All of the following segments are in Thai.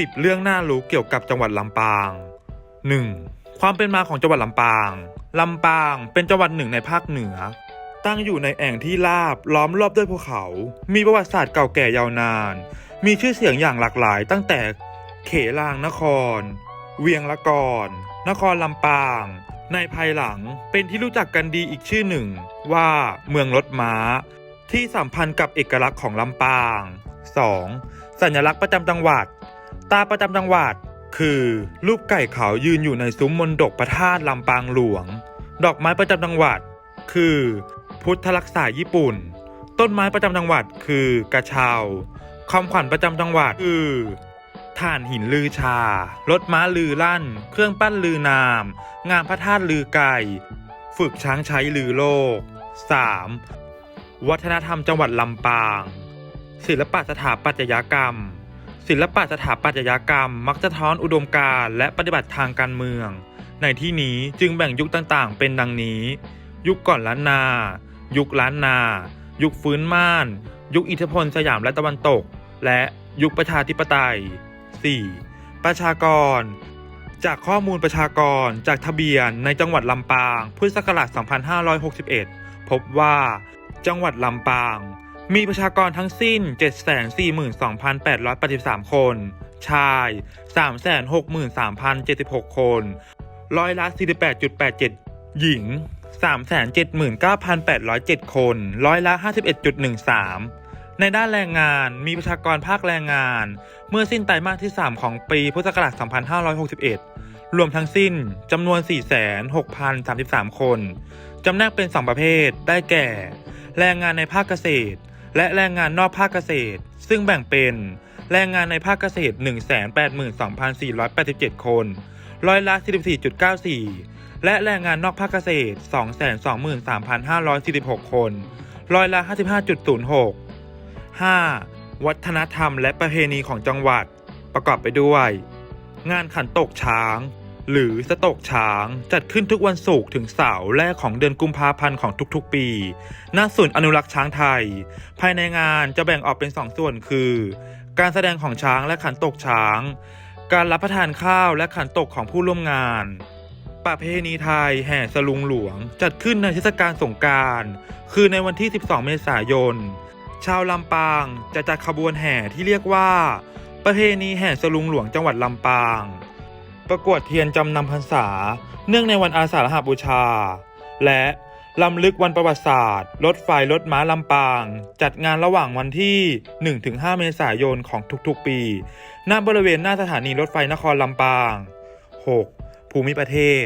10 เรื่องน่ารู้เกี่ยวกับจังหวัดลำปาง 1. ความเป็นมาของจังหวัดลำปาง ลำปางเป็นจังหวัดหนึ่งในภาคเหนือ ตั้งอยู่ในแอ่งที่ราบล้อมรอบด้วยภูเขา มีประวัติศาสตร์เก่าแก่ยาวนาน มีชื่อเสียงอย่างหลากหลาย ตั้งแต่เขลางนคร เวียงละกอนนครลำปาง ในภายหลังเป็นที่รู้จักกันดีอีกชื่อหนึ่ง ว่าเมืองรถม้า ที่สัมพันธ์กับเอกลักษณ์ของลำปาง 2. สัญลักษณ์ประจำจังหวัด ตาประจำจังหวัด คือรูปไก่ขาวยืนอยู่ในซุ้มมนดกพระธาตุลำปางหลวง ดอกไม้ประจำจังหวัด คือ พุทธลักษาญี่ปุ่น ต้นไม้ประจำจังหวัดคือกระเชาคำขวัญประจำจังหวัดคือถ่านหินลือชารถม้าลือลั่น เครื่องปั้นลือนาม งานพระธาตุลือไก่ ฝึกช้างใช้ลือโลก 3. วัฒนธรรมจังหวัดลำปาง ศิลปะสถาปัตยกรรม ศิลปะสถาปัตยกรรม มักจะท้อนอุดมการณ์และปฏิบัติทางการเมือง ในที่นี้จึงแบ่งยุคต่างๆ เป็นดังนี้ ยุคก่อนล้านนา ยุคล้านนา ยุคฟื้นม่าน ยุคอิทธิพลสยามและตะวันตก และยุคประชาธิปไตย 4. ประชากร จากข้อมูลประชากรจากทะเบียนในจังหวัดลำปาง พุทธศักราช 2561 พบว่า จังหวัดลำปาง มีประชากรทั้งสิ้น 742,883 คน ชาย 363,076 คน ร้อยละ 48.87 หญิง 379,807 คน ร้อยละ 51.13ในด้านแรงงานมีประชากรภาคแรงงาน เมื่อสิ้นไตรมาสที่ 3 ของปีพุทธศักราช 2561 รวมทั้งสิ้นจำนวน 4,6,033 คน จำแนกเป็น 2 ประเภท ได้แก่ แรงงานในภาคเกษตร และแรงงานนอกภาคเกษตร ซึ่งแบ่งเป็น แรงงานในภาคเกษตร 182,487 คน ร้อยละ44.94 และแรงงานนอกภาคเกษตร 223,546 คน ร้อยละ 55.06 5. วัฒนธรรมและประเพณีของจังหวัด ประกอบไปด้วย งานขันตกช้าง หรือสตกช้าง จัดขึ้นทุกวันศุกร์ถึงเสาร์แรกของเดือนกุมภาพันธ์ของทุกๆ ปี ณ ศูนย์อนุรักษ์ช้างไทย ภายในงานจะแบ่งออกเป็นสองส่วนคือ การแสดงของช้างและขันตกช้าง การรับประทานข้าวและขันตกของผู้ร่วมงานประเพณีไทยแห่สลุงหลวง จัดขึ้นในเทศกาลสงการคือในวันที่ 12 เมษายน ชาวลำปางจะจัดขบวนแห่ที่เรียกว่า ประเพณีแห่สลุงหลวงจังหวัดลำปาง ประกวดเทียนจำนำพรรษา เนื่องในวันอาสาฬหบูชา และลำลึกวันประวัติศาสตร์ รถไฟรถม้าลำปาง จัดงานระหว่างวันที่ 1-5 เมษายนของทุกๆ ปี ณ บริเวณหน้าสถานีรถไฟนครลำปาง 6. ภูมิประเทศ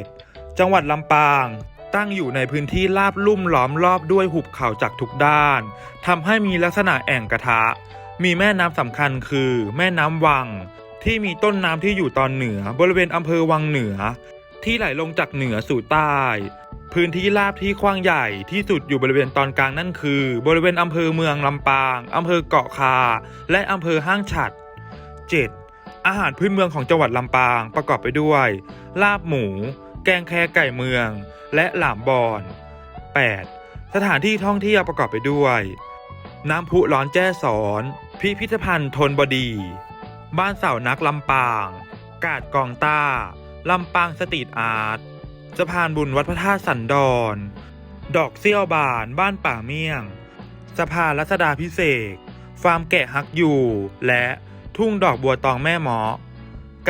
จังหวัดลำปาง ตั้งอยู่ในพื้นที่ราบลุ่มล้อมรอบด้วยหุบเขาจากทุกด้าน ทำให้มีลักษณะแอ่งกระทะ มีแม่น้ำสำคัญคือ แม่น้ำวัง ที่มีต้นน้ำที่อยู่ตอนเหนือบริเวณอำเภอวังเหนือ ที่ไหลลงจากเหนือสู่ใต้ พื้นที่ราบที่กว้างใหญ่ที่สุดอยู่บริเวณตอนกลางนั่นคือ บริเวณอำเภอเมืองลำปางอำเภอเกาะคา และอำเภอห้างฉัด 7. อาหารพื้นเมืองของจังหวัดลำปางประกอบไปด้วย ลาบหมู แกงแคไก่เมือง และหลามบอน 8. สถานที่ท่องเที่ยวประกอบไปด้วย น้ำพุร้อนแจ้สอน พิพิธภัณฑ์ทนบดี บ้านเสานักลำปาง กาดกองต้า ลำปางสตรีทอาร์ตสะพานบุญวัดพระธาตุสันดอนดอกเซี่ยวบานบ้านป่าเมี่ยง สะพานรัศดาพิเศษฟาร์มแกะฮักอยู่ และทุ่งดอกบัวตองแม่หมอ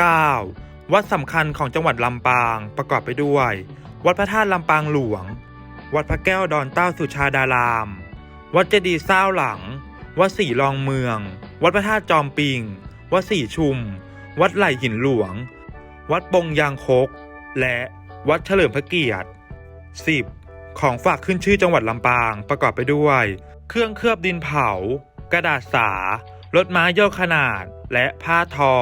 9. วัดสำคัญของจังหวัดลำปางประกอบไปด้วย วัดพระธาตุลำปางหลวง วัดพระแก้วดอนเต้าสุชาดาราม วัดเจดีย์เศร้าหลัง วัดสีรองเมือง วัดพระธาตุจอมปิง วัดสี่ชุม วัดไหลหินหลวง วัดปงยางคก และวัดเฉลิมพระเกียรติ 10. ของฝากขึ้นชื่อจังหวัดลำปางประกอบไปด้วย เครื่องเคลือบดินเผา กระดาษสา รถม้าย่อขนาด และผ้าทอ